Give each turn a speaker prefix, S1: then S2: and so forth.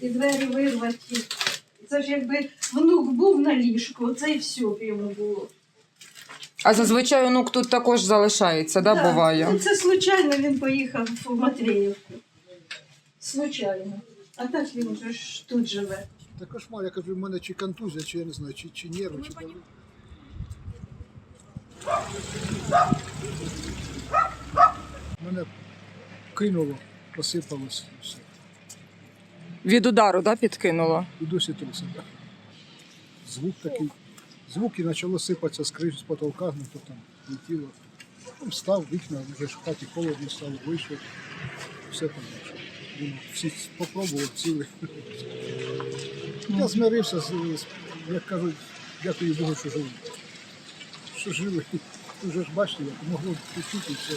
S1: і двері вирваті. Це ж якби внук був на ліжку, це і все б йому було.
S2: А зазвичай онук тут також залишається, да,
S1: Да.
S2: буває?
S1: Ну, Це случайно він поїхав в Матвіївку. Случайно. А так він вже ж тут живе.
S3: Та кошмар, я кажу, в мене чи контузія, чи я не знаю, чи, чи нерви, чи там. Мене кинуло, посипалось і все.
S2: Від удару, да, підкинуло?
S3: І досі трусить. Звук такий. Звук і почало сипатися з криш, з потолка, ну то там летіло. Ну, Встав, вікна, вже ж в хаті холодно стало, вийшов. Все там. Думав, всі спробував цілий. Я змирився, з, з- як кажуть, дякую Богу, що живий. Що живий. Вже ж бачите, як могло б і все.